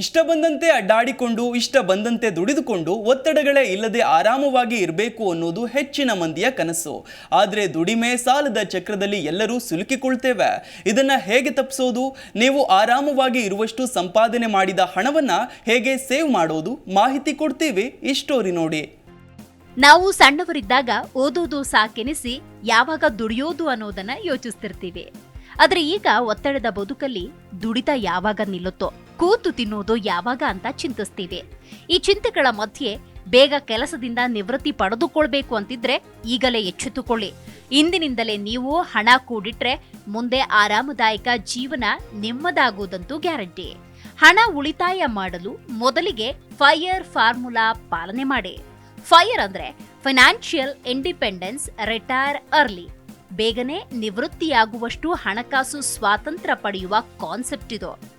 ಇಷ್ಟ ಬಂದಂತೆ ಅಡ್ಡಾಡಿಕೊಂಡು, ಇಷ್ಟ ಬಂದಂತೆ ದುಡಿದುಕೊಂಡು ಒತ್ತಡಗಳೇ ಇಲ್ಲದೆ ಆರಾಮವಾಗಿ ಇರಬೇಕು ಅನ್ನೋದು ಹೆಚ್ಚಿನ ಮಂದಿಯ ಕನಸು. ಆದರೆ ದುಡಿಮೆ ಸಾಲದ ಚಕ್ರದಲ್ಲಿ ಎಲ್ಲರೂ ಸಿಲುಕಿಕೊಳ್ತೇವೆ. ಇದನ್ನ ಹೇಗೆ ತಪ್ಪಿಸೋದು ನೀವು ಆರಾಮವಾಗಿ ಇರುವಷ್ಟು ಸಂಪಾದನೆ ಮಾಡಿದ ಹಣವನ್ನ ಹೇಗೆ ಸೇವ್ ಮಾಡೋದು? ಮಾಹಿತಿ ಕೊಡ್ತೀವಿ ಈ ಸ್ಟೋರಿ ನೋಡಿ. ನಾವು ಸಣ್ಣವರಿದ್ದಾಗ ಓದೋದು ಸಾಕೆನಿಸಿ ಯಾವಾಗ ದುಡಿಯೋದು ಅನ್ನೋದನ್ನ ಯೋಚಿಸ್ತಿರ್ತೀವಿ. ಆದರೆ ಈಗ ಒತ್ತಡದ ಬದುಕಲ್ಲಿ ದುಡಿತ ಯಾವಾಗ ನಿಲ್ಲುತ್ತೋ? ಕೂತು ತಿನ್ನುವುದು ಯಾವಾಗ ಅಂತ ಚಿಂತಿಸ್ತೀವಿ. ಈ ಚಿಂತೆಗಳ ಮಧ್ಯೆ ಬೇಗ ಕೆಲಸದಿಂದ ನಿವೃತ್ತಿ ಪಡೆದುಕೊಳ್ಬೇಕು ಅಂತಿದ್ರೆ ಈಗಲೇ ಎಚ್ಚೆತ್ತುಕೊಳ್ಳಿ. ಇಂದಿನಿಂದಲೇ ನೀವು ಹಣ ಕೂಡಿಟ್ರೆ ಮುಂದೆ ಆರಾಮದಾಯಕ ಜೀವನ ನಿಮ್ಮದಾಗುವುದಂತೂ ಗ್ಯಾರಂಟಿ. ಹಣ ಉಳಿತಾಯ ಮಾಡಲು ಮೊದಲಿಗೆ ಫೈರ್ ಫಾರ್ಮುಲಾ ಪಾಲನೆ ಮಾಡಿ. ಫೈರ್ ಅಂದ್ರೆ ಫೈನಾನ್ಷಿಯಲ್ ಇಂಡಿಪೆಂಡೆನ್ಸ್ ರಿಟೈರ್ ಅರ್ಲಿ. ಬೇಗನೆ ನಿವೃತ್ತಿಯಾಗುವಷ್ಟು ಹಣಕಾಸು ಸ್ವಾತಂತ್ರ್ಯ ಪಡೆಯುವ ಕಾನ್ಸೆಪ್ಟ್ ಇದು.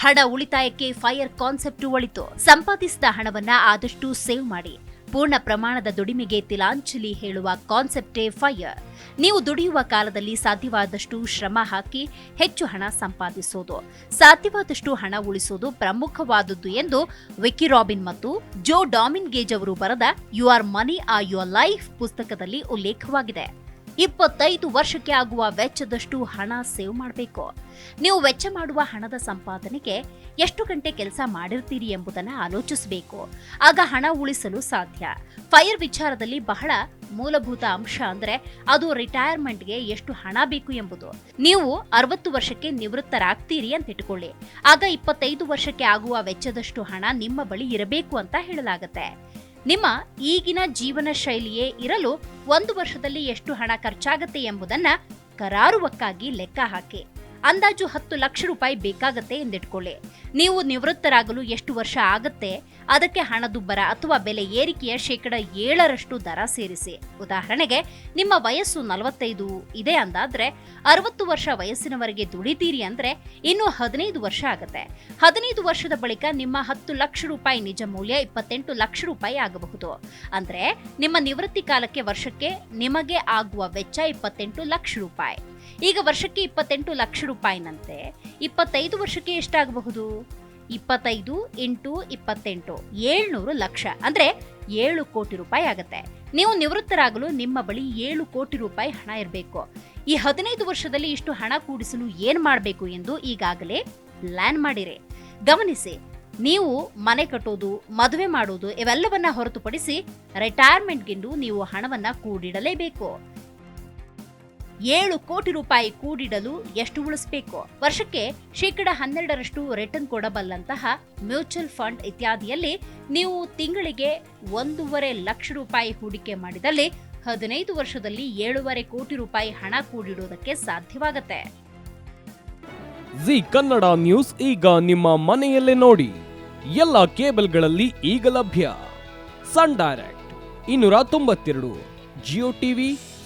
ಹಣ ಉಳಿತಾಯಕ್ಕೆ ಫೈರ್ ಕಾನ್ಸೆಪ್ಟ್ ಒಳಿತು. ಸಂಪಾದಿಸಿದ ಹಣವನ್ನ ಆದಷ್ಟು ಸೇವ್ ಮಾಡಿ. ಪೂರ್ಣ ಪ್ರಮಾಣದ ದುಡಿಮೆಗೆ ತಿಲಾಂಜಲಿ ಹೇಳುವ ಕಾನ್ಸೆಪ್ಟೇ ಫೈರ್. ನೀವು ದುಡಿಯುವ ಕಾಲದಲ್ಲಿ ಸಾಧ್ಯವಾದಷ್ಟು ಶ್ರಮ ಹಾಕಿ ಹೆಚ್ಚು ಹಣ ಸಂಪಾದಿಸೋದು. ಸಾಧ್ಯವಾದಷ್ಟು ಹಣ ಉಳಿಸೋದು ಪ್ರಮುಖವಾದದ್ದು ಎಂದು ವಿಕಿ ರಾಬಿನ್ ಮತ್ತು ಜೋ ಡಾಮಿನ್ ಗೇಜ್ ಅವರು ಬರೆದ ಯು ಆರ್ ಮನಿ ಆ ಯುವರ್ ಲೈಫ್ ಪುಸ್ತಕದಲ್ಲಿ ಉಲ್ಲೇಖವಾಗಿದೆ. ಇಪ್ಪತ್ತೈದು ವರ್ಷಕ್ಕೆ ಆಗುವ ವೆಚ್ಚದಷ್ಟು ಹಣ ಸೇವ್ ಮಾಡಬೇಕು. ನೀವು ವೆಚ್ಚ ಮಾಡುವ ಹಣದ ಸಂಪಾದನೆಗೆ ಎಷ್ಟು ಗಂಟೆ ಕೆಲಸ ಮಾಡಿರ್ತೀರಿ ಎಂಬುದನ್ನು ಆಲೋಚಿಸಬೇಕು. ಆಗ ಹಣ ಉಳಿಸಲು ಸಾಧ್ಯ. ಫೈರ್ ವಿಚಾರದಲ್ಲಿ ಬಹಳ ಮೂಲಭೂತ ಅಂಶ ಅಂದ್ರೆ ಅದು ರಿಟೈರ್ಮೆಂಟ್ಗೆ ಎಷ್ಟು ಹಣ ಬೇಕು ಎಂಬುದು. ನೀವು ಅರವತ್ತು ವರ್ಷಕ್ಕೆ ನಿವೃತ್ತರಾಗ್ತೀರಿ ಅಂತ ಇಟ್ಕೊಳ್ಳಿ. ಆಗ ಇಪ್ಪತ್ತೈದು ವರ್ಷಕ್ಕೆ ಆಗುವ ವೆಚ್ಚದಷ್ಟು ಹಣ ನಿಮ್ಮ ಬಳಿ ಇರಬೇಕು ಅಂತ ಹೇಳಲಾಗುತ್ತೆ. ನಿಮ್ಮ ಈಗಿನ ಜೀವನ ಶೈಲಿಯೇ ಇರಲು ಒಂದು ವರ್ಷದಲ್ಲಿ ಎಷ್ಟು ಹಣ ಖರ್ಚಾಗತ್ತೆ ಎಂಬುದನ್ನ ಕರಾರುವಕ್ಕಾಗಿ ಲೆಕ್ಕ ಹಾಕಿ. ಅಂದಾಜು ಹತ್ತು ಲಕ್ಷ ರೂಪಾಯಿ ಬೇಕಾಗತ್ತೆ ಎಂದಿಟ್ಕೊಳ್ಳಿ. ನೀವು ನಿವೃತ್ತರಾಗಲು ಎಷ್ಟು ವರ್ಷ ಆಗತ್ತೆ? ಅದಕ್ಕೆ ಹಣದುಬ್ಬರ ಅಥವಾ ಬೆಲೆ ಏರಿಕೆಯ ಶೇಕಡ ಏಳರಷ್ಟು ದರ ಸೇರಿಸಿ. ಉದಾಹರಣೆಗೆ, ನಿಮ್ಮ ವಯಸ್ಸು ನಲವತ್ತೈದು ಇದೆ ಅಂದಾದ್ರೆ, ಅರವತ್ತು ವರ್ಷ ವಯಸ್ಸಿನವರೆಗೆ ದುಡಿತೀರಿ ಅಂದ್ರೆ ಇನ್ನು ಹದಿನೈದು ವರ್ಷ ಆಗತ್ತೆ. ಹದಿನೈದು ವರ್ಷದ ಬಳಿಕ ನಿಮ್ಮ ಹತ್ತು ಲಕ್ಷ ರೂಪಾಯಿ ನಿಜ ಮೌಲ್ಯ ಇಪ್ಪತ್ತೆಂಟು ಲಕ್ಷ ರೂಪಾಯಿ ಆಗಬಹುದು. ಅಂದ್ರೆ ನಿಮ್ಮ ನಿವೃತ್ತಿ ಕಾಲಕ್ಕೆ ವರ್ಷಕ್ಕೆ ನಿಮಗೆ ಆಗುವ ವೆಚ್ಚ ಇಪ್ಪತ್ತೆಂಟು ಲಕ್ಷ ರೂಪಾಯಿ. ಈಗ ವರ್ಷಕ್ಕೆ ಇಪ್ಪತ್ತೆಂಟು ಲಕ್ಷ ರೂಪಾಯಿನಂತೆ. ಇಪ್ಪತ್ತೈದು ವರ್ಷಕ್ಕೆ ಎಷ್ಟಾಗಬಹುದು? ಇಪ್ಪತ್ತೈದು ಇಂಟು ಇಪ್ಪತ್ತೆಂಟು, ಏಳ್ನೂರು ಲಕ್ಷ. ಅಂದ್ರೆ ಏಳು ಕೋಟಿ ರೂಪಾಯಿ ಆಗತ್ತೆ. ನೀವು ನಿವೃತ್ತರಾಗಲು ನಿಮ್ಮ ಬಳಿ ಏಳು ಕೋಟಿ ರೂಪಾಯಿ ಹಣ ಇರಬೇಕು. ಈ ಹದಿನೈದು ವರ್ಷದಲ್ಲಿ ಇಷ್ಟು ಹಣ ಕೂಡಿಸಲು ಏನ್ ಮಾಡಬೇಕು ಎಂದು ಈಗಾಗಲೇ ಪ್ಲಾನ್ ಮಾಡಿರಿ. ಗಮನಿಸಿ, ನೀವು ಮನೆ ಕಟ್ಟೋದು, ಮದುವೆ ಮಾಡೋದು, ಇವೆಲ್ಲವನ್ನ ಹೊರತುಪಡಿಸಿ ರಿಟೈರ್ಮೆಂಟ್ಗೆಂದು ನೀವು ಹಣವನ್ನ ಕೂಡಿಡಲೇಬೇಕು. ಏಳು ಕೋಟಿ ರೂಪಾಯಿ ಕೂಡಿಡಲು ಎಷ್ಟು ಉಳಿಸಬೇಕು? ವರ್ಷಕ್ಕೆ ಶೇಕಡ ಹನ್ನೆರಡರಷ್ಟು ರಿಟರ್ನ್ ಕೊಡಬಲ್ಲಂತಹ ಮ್ಯೂಚುವಲ್ ಫಂಡ್ ಇತ್ಯಾದಿಯಲ್ಲಿ ನೀವು ತಿಂಗಳಿಗೆ ಒಂದೂವರೆ ಲಕ್ಷ ರೂಪಾಯಿ ಹೂಡಿಕೆ ಮಾಡಿದಲ್ಲಿ ಹದಿನೈದು ವರ್ಷದಲ್ಲಿ ಏಳೂವರೆ ಕೋಟಿ ರೂಪಾಯಿ ಹಣ ಕೂಡಿಡುವುದಕ್ಕೆ ಸಾಧ್ಯವಾಗುತ್ತೆ. ಜಿ ಕನ್ನಡ ನ್ಯೂಸ್ ಈಗ ನಿಮ್ಮ ಮನೆಯಲ್ಲೇ ನೋಡಿ. ಎಲ್ಲ ಕೇಬಲ್ಗಳಲ್ಲಿ ಈಗ ಲಭ್ಯ. ಸನ್ ಡೈರೆಕ್ಟ್, ಇನ್ನೂರ ತೊಂಬತ್ತೆರಡು, ಜಿಯೋ ಟಿವಿ